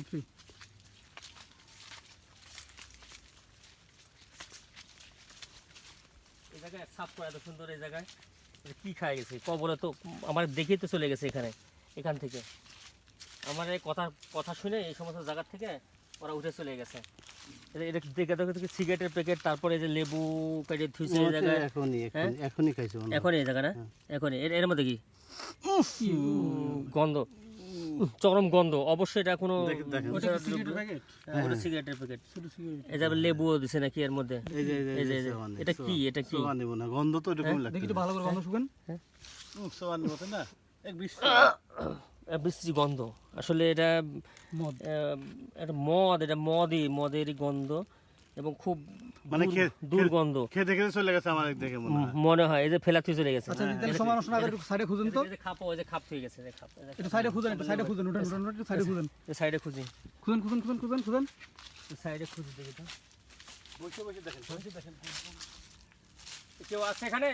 three. এই জায়গায় সাফ করা এত সুন্দর এই জায়গায়। কি খায় গেছে? কবরে তো আমার দেখেই তো চলে গেছে এখানে এখান থেকে। আমার এই কথা কথা শুনে এই সমস্ত জায়গার থেকে ওরা উঠে চলে গেছে। এটা- এটা দেখে দেখে দেখে সিগারেটের প্যাকেট তারপরে যে লেবু কেটে থুইছে এই জায়গায়। এখনই হ্যাঁ? এখনই এখনই খাইছে এখন এই জায়গা না? এখন এর এর মধ্যে কি? গন্ধ। চরম গন্ধ। অবশ্যই এটা কোনো সিগারেটের প্যাকেট? হ্যাঁ। হ্যাঁ। হ্যাঁ। লেবুও দিছে নাকি এর মধ্যে? এটা কি? এটা কি? গন্ধ তো এরকম লাগে দেখি ভালো করে গন্ধ শুকেন। সোয়ান মতো না? এক বিশ্রী। গন্ধ। আসলে এটা এটা মদ এটা মদই মদের গন্ধ। এবং খুব মানে দুর্গন্ধ খেতে খেতে চলে গেছে আমার দেখে মনে হয় মনে হয় এই যে ফেলা তুই চলে গেছে আচ্ছা তাহলে সাইডে খুঁজেন তো এই যে খাপ ওই যে খাপ হয়ে গেছে এই খাপ একটু সাইডে খুঁজেন একটু সাইডে খুঁজেন উঠেন উঠেন উঠেন, একটু সাইডে খুঁজেন এই সাইডে খুঁজি খুঁজেন খুঁজেন খুঁজেন খুঁজেন খুঁজেন সাইডে খুঁজি দেখি তো বসে বসে দেখেন বসে দেখেন কেউ আছে এখানে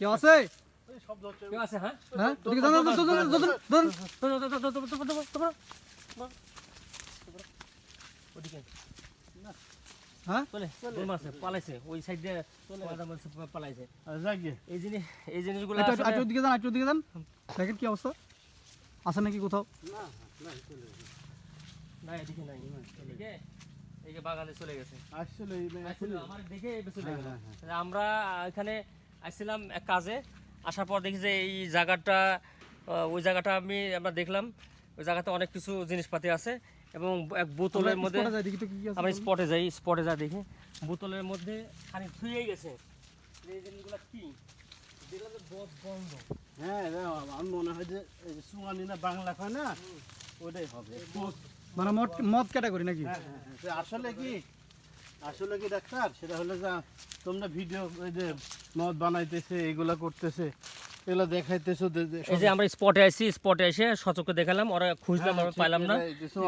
কেউ কেউ হ্যাঁ হ্যাঁ হ্যাঁ? চলে গোল মারছে পালাইছে ওই সাইড দিয়ে মাথা মারছে, পালাইছে। যাক এই জিনিস এই জিনিসগুলো একটু দিকে যান একটু দিকে যান। দেখেন কি অবস্থা। আছে নাকি কোথাও? না এদিকে নাই। এদিকে? এই যে বাগানে চলে গেছে। আসলে এই মেয়ে- আসলে আমার দেখে চলে গেল। তাহলে আমরা এখানে আসছিলাম এক কাজে। আসার পর দেখি যে এই জায়গাটা ওই জায়গাটা আমি আমরা দেখলাম ওই জায়গাতে অনেক কিছু জিনিসপাতি আছে। এবং এক বোতলের মধ্যে আমরা স্পটে যাই স্পটে যা দেখি। বোতলের মধ্যে খানি ধুয়েই গেছে। এই জিনিসগুলো কি? দেখলাম যে ব- বন্ধ হ্যাঁ আমার মনে হয় যে সুয়ানি না বাংলা কয় না ওটাই হবে। মানে মদ মদ ক্যাটাগরি নাকি? হ্যাঁ, হ্যাঁ, হ্যাঁ। আসলে কি আসলে কি ডাক্তার? সেটা হলো যে তোমরা ভিডিও ওই যে মদ বানাইতেছে এগুলা করতেছে। এগুলা দেখাইতেছো এই যে আমরা স্পটে স্পটে এসে সচকে দেখালাম ওরা খুঁজলাম আমরা পাইলাম না।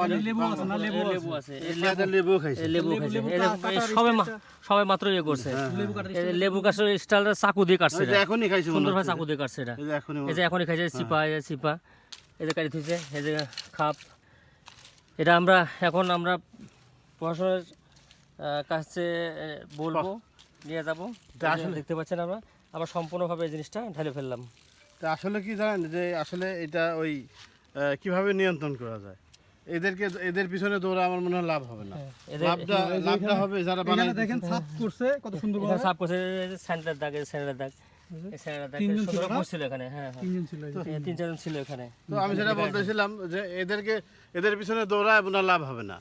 এই লেবু আছে না লেবু লেবু আছে? এই এই লেবু লেবু খাইছে। লেবু লেবু- খাইছে। এই এই সবে সবে মাত্র ইয়ে করছে। লেবু কাটার লেবু গাছের স্টাইলটা চাকু দিয়ে কাটছে এটা। এখনই খাইছে সুন্দরভাবে চাকু দিয়ে কাটছে এটা এই যে এখনই এই খাইছে চিপা এই যে চিপা এই যে কাটি থুইছে এই যে খাপ। এটা আমরা এখন আমরা প্রশাসনের আহ, কাছে বলব নিয়ে যাব। দেখতে পাচ্ছেন আমরা। আবার সম্পূর্ণভাবে এই জিনিসটা ঢেলে ফেললাম। তা আসলে কি জানেন যে আসলে এটা ওই কীভাবে নিয়ন্ত্রণ করা যায়? এদেরকে এদের পিছনে দৌড়া আমার মনে হয় লাভ হবে না। লাভটা লাভটা হবে যারা বানায় দেখেন ছাপ করছে কত সুন্দর করে ছাপ করছে সেন্টার দাগ সেন্টার দাগ। আমি যেটা বলতেছিলাম যে এদেরকে এদের পিছনে দৌড়া আপনার লাভ হবে না।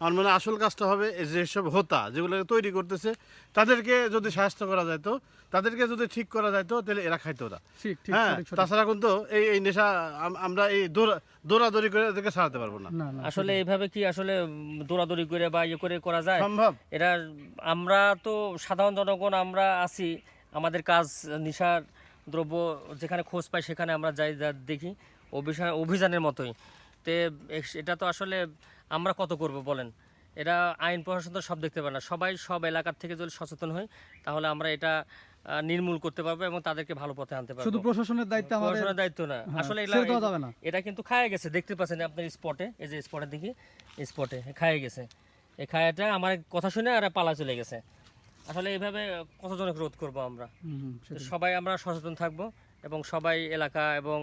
আমার মনে আসল কাজটা হবে এই যেসব হোতা যেগুলো তৈরি করতেছে তাদেরকে যদি সাহায্য করা যায় তো তাদেরকে যদি ঠিক করা যায় তো তাহলে এরা খাইতো না ঠিক ঠিক হ্যাঁ। তাছাড়া কিন্তু এই এই নেশা আমরা এই দৌড়াদৌড়ি করে এদেরকে ছাড়াতে পারব না। আসলে এইভাবে কি আসলে দৌড়াদৌড়ি করে বা ইয়ে করে করা যায়? সম্ভব। এটা আমরা তো সাধারণ জনগণ আমরা আছি। আমাদের কাজ নেশার দ্রব্য যেখানে খোঁজ পাই সেখানে আমরা যাই যা দেখি। অভিযান অভিযানের মতোই। তে এটা তো আসলে আমরা কত করব বলেন? এটা আইন প্রশাসন তো সব দেখতে পারে না। সবাই সব এলাকার থেকে যদি সচেতন হই তাহলে আমরা এটা নির্মূল করতে পারব এবং তাদেরকে ভালো পথে আনতে পারব। শুধু প্রশাসনের দায়িত্ব আমাদের প্রশাসনের দায়িত্ব না। হ্যাঁ, আসলে। এটা কিন্তু খায় গেছে। দেখতে পাচ্ছেন আপনার স্পটে এই যে স্পটের দিকে স্পটে খায় গেছে। এই খায়াটা আমার কথা শুনে আর পালা চলে গেছে। আসলে এইভাবে কতজনকে রোধ করব আমরা। সবাই আমরা সচেতন থাকব এবং সবাই এলাকা এবং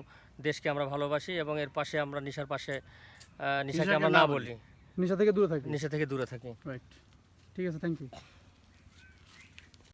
দেশকে আমরা ভালোবাসি এবং এর পাশে আমরা নিশার পাশে নিশাকে আমরা না না বলি। নিশা থেকে দূরে থাকি। নিশা থেকে দূরে থাকি। রাইট ঠিক আছে থ্যাংক ইউ